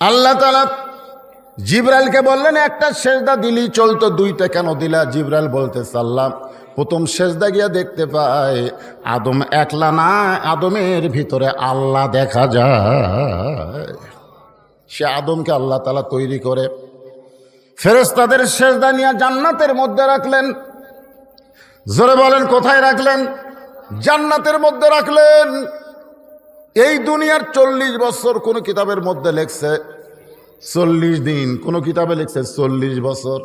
আল্লাহ তালা জিব্রাইলকে বললেন, একটা সেজদা দিলি চলতো, দুইটা কেন দিলা? জিব্রাইল বলতে, সাল্লাম, প্রথম সেজদা গিয়া দেখতে পায় আদম একলা না, আদমের ভিতরে আল্লাহ দেখা যায়। সে আদমকে আল্লাহ তালা তৈরি করে ফেরেস্তাদের সেজদা নিয়ে জান্নাতের মধ্যে রাখলেন। জোরে বলেন, কোথায় রাখলেন? জান্নাতের মধ্যে রাখলেন। এই দুনিয়ার চল্লিশ বছর কোন কিতাবের মধ্যে লেখছে, চল্লিশ দিন। কোন কিতাবে লিখছে চল্লিশ বছর।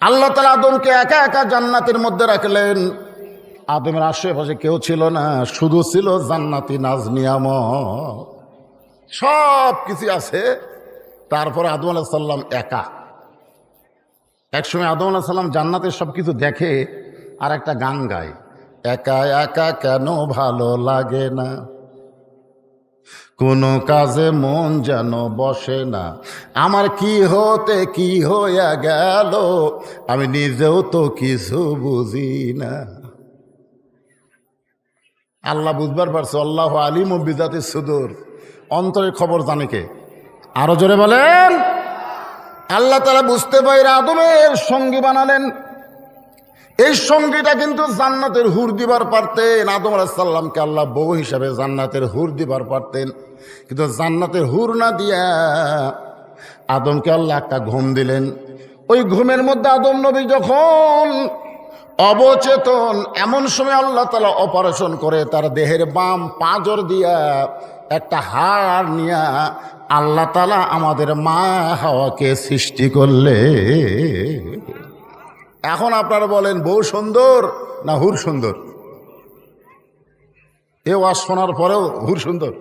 আল্লাহ তালা আদমকে একা একা জান্নাতের মধ্যে রাখলেন। আদমের আশেপাশে কেউ ছিল না, শুধু ছিল জান্নাতি নাজনিয়াম সব কিছু আছে, তারপর আদম আলাহ সাল্লাম একা। একসময় আদম আলাহ সাল্লাম জান্নাতের সব কিছু দেখে আর একটা গান গায়, একা একা কেন ভালো লাগে না? কোনো কাজে মন যেন বসে না। আমার কি হতে, কি হইয়া গেল, আমি নিজেও তো কিছু বুঝি না। আল্লাহ বুঝবার পারছ, আল্লাহ আলিম ও বিজাতি সুদূর। অন্তরের খবর জানে কে? আরও জোরে বলেন। আল্লাহ তারা বুঝতে পারে, আদমের সঙ্গী বানালেন এই সঙ্গীটা কিন্তু জান্নাতের হুর দিবার পারতেন। আদম আলাহিসাল্লামকে আল্লাহ বউ হিসাবে জান্নাতের হুর দিবার পারতেন। কিন্তু জান্নাতের হুর না দিয়া আদমকে আল্লাহ একটা ঘুম দিলেন। ওই ঘুমের মধ্যে আদম নবী যখন অবচেতন, এমন সময় আল্লাহ তালা অপারেশন করে, তার দেহের বাম পাঁজর দিয়া একটা হাড় নিয়া আল্লাহ তালা আমাদের মা হাওয়াকে সৃষ্টি করলে। এখন আপনারা বলেন, বউ সুন্দর না হুর সুন্দর? এ ওয়াজ শোনার পরেও হুর সুন্দর?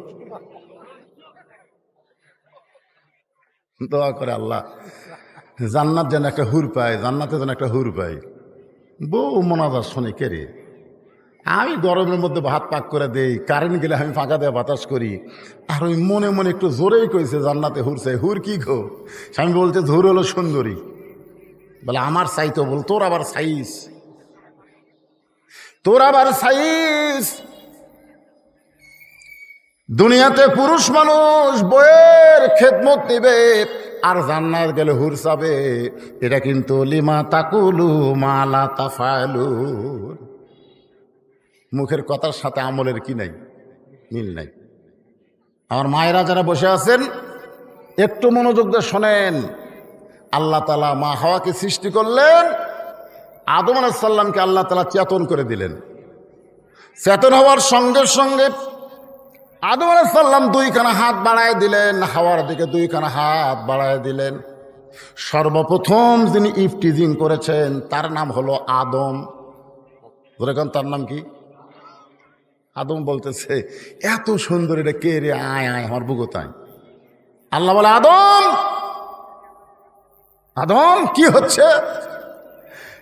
দোয়া করে আল্লাহ, জান্নাত যেন একটা হুর পায়, জান্নাতে যেন একটা হুর পায়। বউ মনাজার শোনে কে রে? আমি গরমের মধ্যে ভাত পাক করে দেই, কারেন্ট গেলে আমি ফাঁকা দিয়ে বাতাস করি, আর ওই মনে মনে একটু জোরেই কইছে, জান্নাতে হুরছে হুর কি গো? স্বামী বলতে হুর হলো সুন্দরী। বলে, আমার সাইজ বল, তোর আবার সাইজ। তোর আবার সাইজ। দুনিয়াতে পুরুষ মানুষ বইয়ের খেদমত নিবে, আর জান্নাত গেলে হুরসাবে এটা কিন্তু লিমা তাকুলু মালা তাফালু মুখের কথার সাথে আমলের কি নাই? মিল নাই। আমার মায়েরা যারা বসে আছেন, একটু মনোযোগ দিয়ে শোনেন। আল্লাহ তালা মা হাওয়াকে সৃষ্টি করলেন। আদম আলাহিসাল্লামকে আল্লাহ তালা চেতন করে দিলেন। চেতন হওয়ার সঙ্গে সঙ্গে আদম আলাহিসাল্লাম দুইখানা হাত বাড়ায় দিলেন, হাওয়ার দিকে দুইখানা হাত বাড়ায় দিলেন। সর্বপ্রথম যিনি ইফটিজিং করেছেন, তার নাম হলো আদম। যেরকম তার নাম কি? আদম বলতেছে, এত সুন্দর এটা কে রে? আয় আয়, আমার বুকোতায় আল্লাহ বলে, আদম আদম, কি হচ্ছে?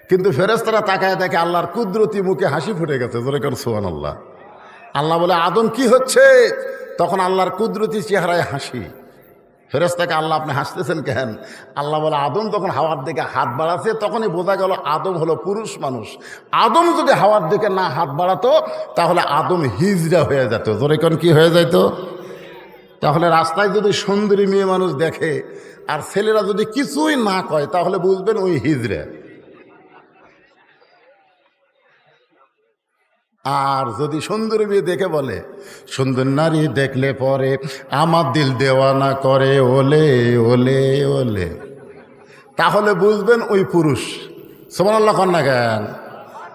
কিন্তু ফেরেস্তারা তাকায় দেখে আল্লাহর কুদরতি মুখে হাসি ফুটে গেছে। যেরকম সোহান আল্লাহ আল্লাহ বলে, আদম, কি হচ্ছে? তখন আল্লাহর কুদরতি চেহারায় হাসি। ফেরেস্তাকে আল্লাহ, আপনি হাসতেছেন কেন? আল্লাহ বলে, আদম তখন হাওয়ার দিকে হাত বাড়াচ্ছে, তখনই বোঝা গেল আদম হলো পুরুষ মানুষ। আদম যদি হাওয়ার দিকে না হাত বাড়াতো, তাহলে আদম হিজড়া হয়ে যেত। যেরকম কি হয়ে যেত তাহলে রাস্তায় যদি সুন্দরী মেয়ে মানুষ দেখে আর ছেলেরা যদি কিছুই না কয়, তাহলে বুঝবেন ওই হিজড়ে। আর যদি সুন্দরী মেয়ে দেখে বলে, সুন্দর নারী দেখলে পরে আমার দিল দেওয়ানা করে, ওলে ওলে ওলে। তাহলে বুঝবেন ওই পুরুষ। সোমান আল্লাহ কন্যা কেন?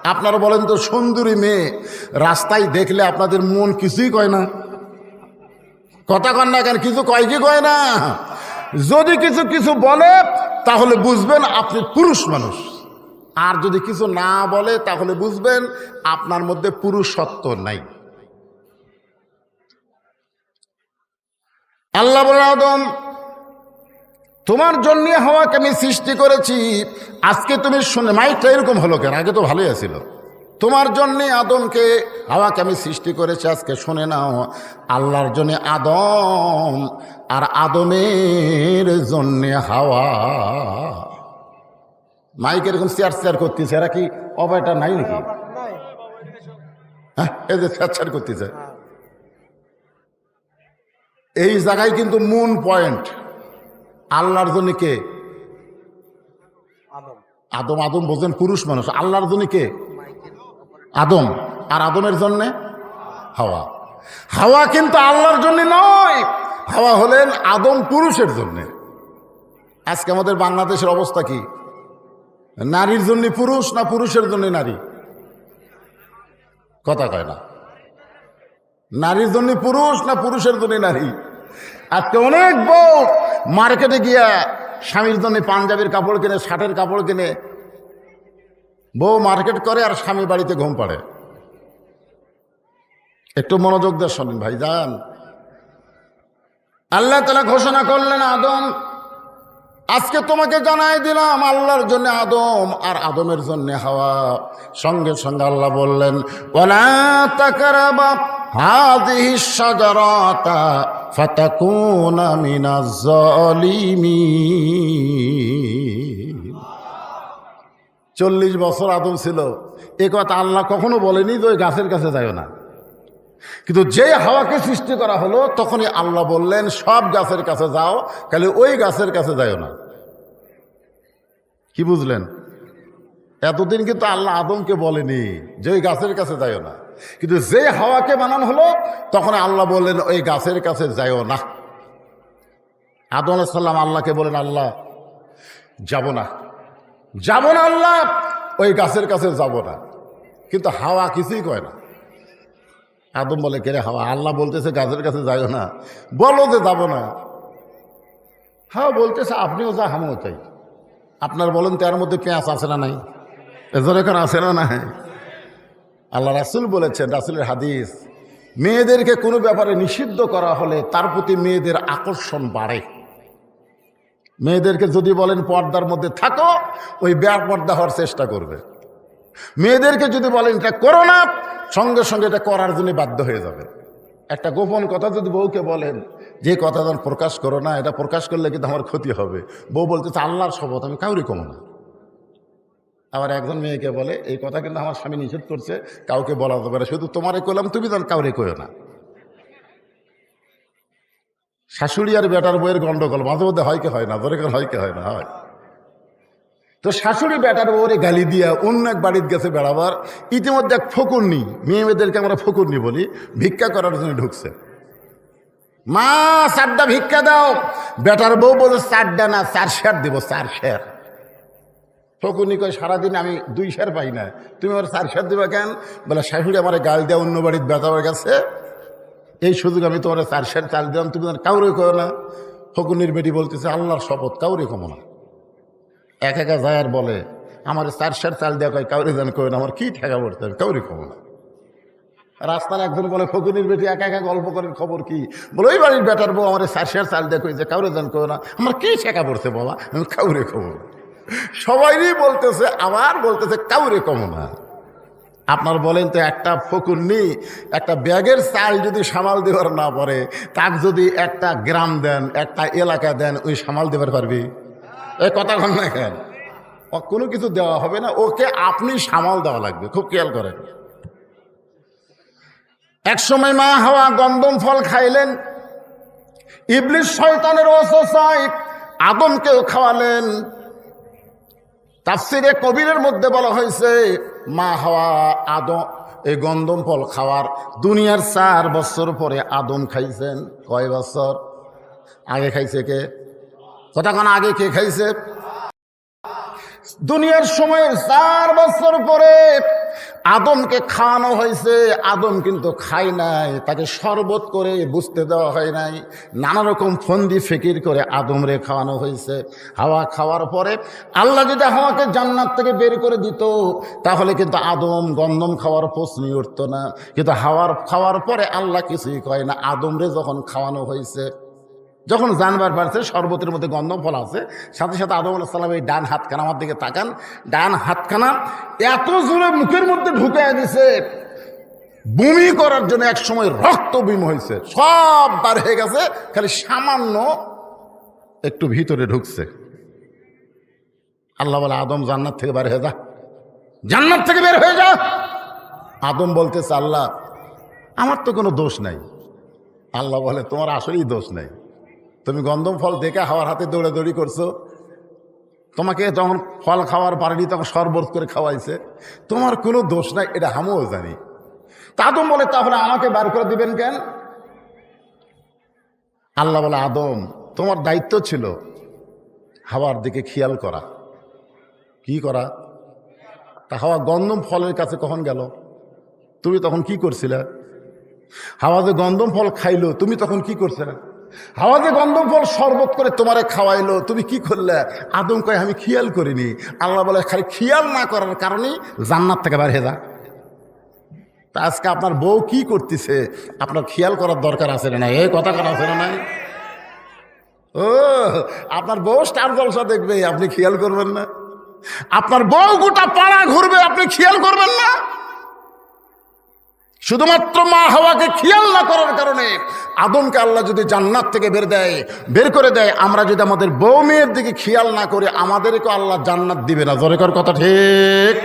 আপনারা বলেন তো, সুন্দরী মেয়ে রাস্তায় দেখলে আপনাদের মন কিছুই কয় না? কথা কন্যা কেন? কিছু কয় কি কয় না? যদি কিছু কিছু বলে, তাহলে বুঝবেন আপনি পুরুষ মানুষ। আর যদি কিছু না বলে, তাহলে বুঝবেন আপনার মধ্যে পুরুষত্ব নাই। আল্লাহ আদম, তোমার জন্য হওয়াকে আমি সৃষ্টি করেছি। আজকে তুমি শুনে, মাইকটা এরকম হলো কেন? আগে তো ভালোই আছিল। তোমার জন্যে আদমকে হাওয়াকে আমি সৃষ্টি করেছি আজকে শুনে নাও আল্লাহর জন্যে আদম আর আদমের জন্যে হাওয়া। মাইক এরকম চেয়ার চেয়ার করতেছে এরা কি অবায়টা নাই নাকি? হ্যাঁ এই যে চেয়ার চেয়ার করতেছে। এই জায়গায় কিন্তু মুন পয়েন্ট আল্লাহর জন্য কে? আদম আদম বোঝেন পুরুষ মানুষ। আল্লাহর জন্য কে? আদম। আর আদমের জন্যে হাওয়া। হাওয়া কিন্তু আল্লাহর জন্য নয়। হাওয়া হলেন আদম পুরুষের জন্যে। আজকে আমাদের বাংলাদেশের অবস্থা কি? নারীর জন্য পুরুষ না পুরুষের জন্য নারী? কথা কয় না। নারীর জন্য পুরুষ না পুরুষের জন্য নারী? আজকে অনেক বউ মার্কেটে গিয়া স্বামীর জন্য পাঞ্জাবির কাপড় কিনে, শার্টের কাপড় কিনে বউ মার্কেট করে আর স্বামী বাড়িতে ঘুম পাড়ে। একটু মনোযোগ দিয়ে শোনেন ভাই যান আল্লাহ তালা ঘোষণা করলেন আদম, আজকে তোমাকে জানাই দিলাম আল্লাহর জন্য আদম আর আদমের জন্য হাওয়া। সঙ্গে সঙ্গে আল্লাহ বললেন ওলা মিনাজ জালিমিন চল্লিশ বছর আদম ছিল। এ কথা আল্লাহ কখনো বলেনি যে ওই গাছের কাছে যাইও না। কিন্তু যে হাওয়াকে সৃষ্টি করা হলো, তখনই আল্লাহ বললেন, সব গাছের কাছে যাও, খালি ওই গাছের কাছে যাইও না। কি বুঝলেন? এতদিন কিন্তু আল্লাহ আদমকে বলেনি যে ওই গাছের কাছে যাইও না। কিন্তু যে হাওয়াকে বানানো হলো, তখন আল্লাহ বললেন, ওই গাছের কাছে যাইও না। আদম আলাইসাল্লাম আল্লাহকে বলেন, আল্লাহ, যাব না। যাব না আল্লাহ, ওই গাছের কাছে যাব না। কিন্তু হাওয়া কিছুই কয় না। আদম বলে কেরে হাওয়া? আল্লাহ বলতেছে, গাছের কাছে যাইও না। বলো যে যাব না। হ্যাঁ বলতেছে, আপনিও যা, আমিও চাই আপনার বলেন তার মধ্যে পেঁয়াজ আছে না নাই? এজন্য এখন আছে না নাই? আল্লাহ রাসুল বলেছেন, রাসুলের হাদিস, মেয়েদেরকে কোনো ব্যাপারে নিষিদ্ধ করা হলে তার প্রতি মেয়েদের আকর্ষণ বাড়ে। মেয়েদেরকে যদি বলেন পর্দার মধ্যে থাকো, ওই ব্যাগ পর্দা হওয়ার চেষ্টা করবে। মেয়েদেরকে যদি বলেন এটা করো না, সঙ্গে সঙ্গে এটা করার জন্য বাধ্য হয়ে যাবে। একটা গোপন কথা যদি বউকে বলেন, যে কথা যেন প্রকাশ করো না, এটা প্রকাশ করলে কিন্তু আমার ক্ষতি হবে। বউ বলতেছে, আল্লাহর শপথ, আমি কাউরি কমো না। আবার একজন মেয়েকে বলে, এই কথা কিন্তু আমার স্বামী নিষেধ করছে, কাউকে বলা যাবে না। শুধু তোমারে কইলাম, তুমি যেন কাউরে কইও না। শাশুড়ি আর বেটার বইয়ের গন্ডগোল, মাঝে মধ্যে হয় কি হয় না? ধরে হয় কি হয় না? হয়। তো শাশুড়ি বেটার বউরে গালি দিয়া অন্য এক বাড়ির গেছে বেড়াবার, ইতিমধ্যে এক ফকুরনি মেয়ে মেয়েদেরকে আমরা ফকুরনি বলি, ভিক্ষা করার জন্য ঢুকছে। মা চারটা ভিক্ষা দাও। বেটার বউ বলছে চারটা না চার শের দিব চার শের ফকুরনি কয়, সারাদিন আমি দুই শের পাই না। তুমি আমার চার শের দিবা কেন? বলে, শাশুড়ি আমার গাল দেওয়া অন্য বাড়িতে বেতাবার গেছে এই সুযোগ আমি তোমার চার শের চাল দিলাম, তুমি কাউরে কো না। ফকুনির বেটি বলতেছে, আল্লাহর শপথ কাউরে কমো না। এক একা যায় আর বলে, আমার চার শের চাল দেওয়া কয়, কাউরে যেন কই না, আমার কী ঠেকা পড়তে হবে, কাউরে কমো না। রাস্তায় একজন বলে ফকুনির বেটি, একা একা গল্প করেন খবর কি? বলে, ওই বাড়ির বেটার বউ আমার চার শের চাল দেওয়া যে কাউরে যেন কই না, আমার কি ঠেকা পড়ছে বাবা আমি কাউরে খবর সবাইই বলতেছে, আবার বলতেছে, কাউরে কমো না। আপনার বলেন তো একটা ফকুন্নি একটা ব্যাগের চাল যদি সামাল দেওয়ার না পারে, তাক যদি একটা গ্রাম দেন, একটা এলাকা দেন, ওই সামাল দেবার পারবি? এই কথা কন না কেন? কোনো কিছু দেওয়া হবে না, ওকে আপনি সামাল দেওয়া লাগবে, খুব খেয়াল করেন। এক সময় মা হাওয়া গন্দম ফল খাইলেন ইবলিশ শয়তানের অসসাই আদমকেও খাওয়ালেন। তাফসিরে কবিরের মধ্যে বলা হয়েছে মা হওয়া আদম এই গন্ধম ফল খাওয়ার দুনিয়ার চার বছর পরে আদম খাইছেন, কয় বছর? আগে খাইছে কে? কতক্ষণ আগে কে খাইছে? দুনিয়ার সময়ের চার বছর পরে আদমকে খাওয়ানো হয়েছে। আদম কিন্তু খায় নাই, তাকে শরবত করে বুঝতে দেওয়া হয় নাই। নানা রকম ফন্দি ফিকির করে আদম রে খাওয়ানো হয়েছে। হাওয়া খাওয়ার পরে আল্লাহ যদি হাওয়াকে জান্নাত থেকে বের করে দিত, তাহলে কিন্তু আদম গন্দম খাওয়ার প্রশ্নই উঠতো না। কিন্তু হাওয়ার, খাওয়ার পরে আল্লাহ কিছুই কয় না আদম রে যখন খাওয়ানো হয়েছে যখন জানবার পারছে, শরবতের মধ্যে গন্ধম ফল আছে, সাথে সাথে আদম আলাহিসাল্লাম এই ডান হাতখানা আমার দিকে তাকান। ডান হাতখানা এত জোরে মুখের মধ্যে ঢুকাই দিছে, বমি করার জন্য এক সময় রক্ত বিম হয়েছে সব বার হয়ে গেছে, খালি সামান্য একটু ভিতরে ঢুকছে। আল্লাহ বলে, আদম, জান্নাত থেকে বের হয়ে যা। জান্নাত থেকে বের হয়ে যা। আদম বলতেছে, আল্লাহ, আমার তো কোনো দোষ নাই। আল্লাহ বলে, তোমার আসলেই দোষ নেই। তুমি গন্ধম ফল দেখে হাওয়ার হাতে দৌড়াদৌড়ি করছ। তোমাকে যখন ফল খাওয়ার পারেনি তখন শরবত করে খাওয়াইছে। তোমার কোনো দোষ নাই, এটা আমিও জানি। তা আদম বলে তাহলে আমাকে বার করে দিবেন কেন? আল্লাহ বলে, আদম, তোমার দায়িত্ব ছিল হাওয়ার দিকে খেয়াল করা। কি করা? তা হাওয়া গন্ধম ফলের কাছে কখন গেল? তুমি তখন কি করছিলে? হাওয়া যে গন্ধম ফল খাইলো, তুমি তখন কি করছিলে? হাওয়া যে গন্ধম ফল শরবত করে তোমারে খাওয়াইলো, তুমি কি করলে? আদম কয়, আমি খেয়াল করিনি। আল্লাহ বলে, খালি খেয়াল না করার কারণেই জান্নাত থেকে বার হয়ে যা। তা আজকে আপনার বউ কি করতেছে? আপনার খেয়াল করার দরকার আছে না এই কথা করা আছে না নাই? ও, আপনার বউ স্টার জলসা দেখবে, আপনি খেয়াল করবেন না। আপনার বউ গোটা পাড়া ঘুরবে, আপনি খেয়াল করবেন না। শুধুমাত্র মা হাওয়াকে খেয়াল না করার কারণে আদমকে আল্লাহ যদি জান্নাত থেকে বের দেয়, বের করে দেয়, আমরা যদি আমাদের বউ মেয়ের দিকে খেয়াল না করে আমাদেরকে আল্লাহ জান্নাত দিবে না। জরেকর কথা ঠিক?